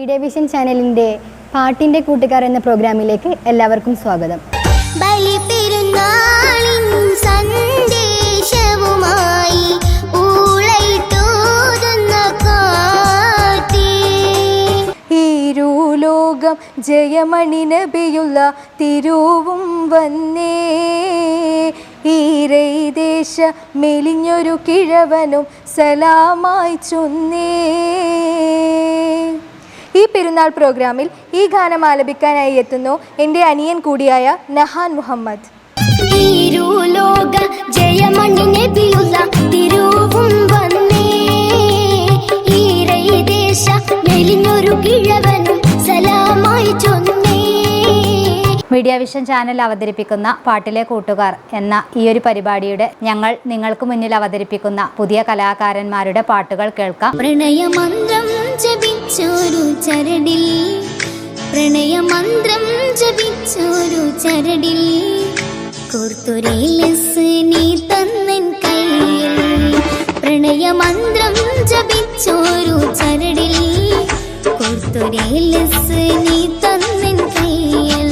Media vision ചാനലിന്റെ പാട്ടിന്റെ കൂട്ടുകാർ എന്ന പ്രോഗ്രാമിലേക്ക് എല്ലാവർക്കും സ്വാഗതം. ഈരൂലോകം ജയമണി നബിയുള്ള തിരുവും വന്നേ. ഈരൈദേശ മെലിഞ്ഞൊരു കിഴവനും സലാമായി ചൊന്നേ. ഈ പെരുന്നാൾ പ്രോഗ്രാമിൽ ഈ ഗാനം ആലപിക്കാനായി എത്തുന്നു എന്റെ അനിയൻ കൂടിയായ നഹാൻ മുഹമ്മദ്. തിരുലോക ജയമണി നബിയുള്ള തിരുവും വന്നേ. ഈരൈദേശ മെലിഞ്ഞൊരു കിഴവനും സലാമായി ചൊന്നേ. മീഡിയ വിഷൻ ചാനൽ അവതരിപ്പിക്കുന്ന പാട്ടിലെ കൂട്ടുകാർ എന്ന ഈ ഒരു പരിപാടിയുടെ ഞങ്ങൾ നിങ്ങൾക്ക് മുന്നിൽ അവതരിപ്പിക്കുന്ന പുതിയ കലാകാരന്മാരുടെ പാട്ടുകൾ കേൾക്കാം. പ്രണയമന്ത്രം ജപിച്ചൊരു ചരടിൽ. പ്രണയമന്ത്രം ജപിച്ചൊരു ചരടിൽ. കോർത്തുരേലസ് നീ തന്നൻ കയ്യിൽ. പ്രണയമന്ത്രം ജപിച്ചൊരു ചരടിൽ. കോർത്തുരേലസ് നീ തന്നൻ കയ്യിൽ.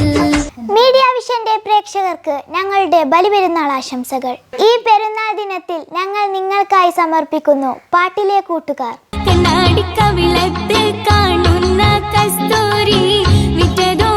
മീഡിയ വിഷന്റെ പ്രേക്ഷകർക്ക് ഞങ്ങളുടെ ബലിപെരുന്നാൾ ആശംസകൾ. ഈ പെരുന്നാൾ ദിനത്തിൽ ഞങ്ങൾ നിങ്ങൾക്കായി സമർപ്പിക്കുന്നു പാട്ടിലെ കൂട്ടുകാർ. കണ്ണാടിക്കവിളത്ത് കാണുന്ന കസ്തൂരി വിറ്റതോ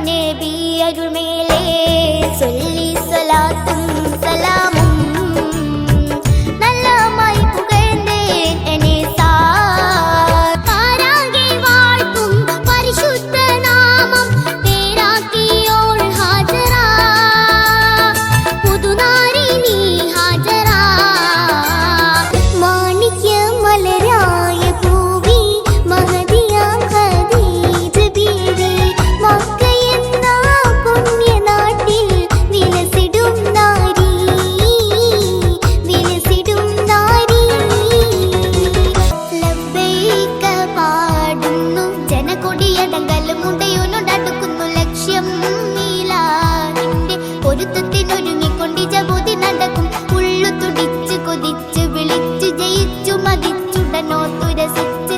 നബി അരുമേലേ സൊല്ലി സലാത്തും സലാമും യുദ്ധത്തിനൊരുങ്ങിക്കൊണ്ടിജ നടക്കും. തുടിച്ച് വിളിച്ചു ജയിച്ചു തുരസിച്ച്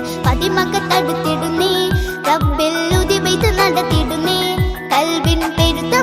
നടത്തിടുന്നേ. കൽവിൻ പെരുത്ത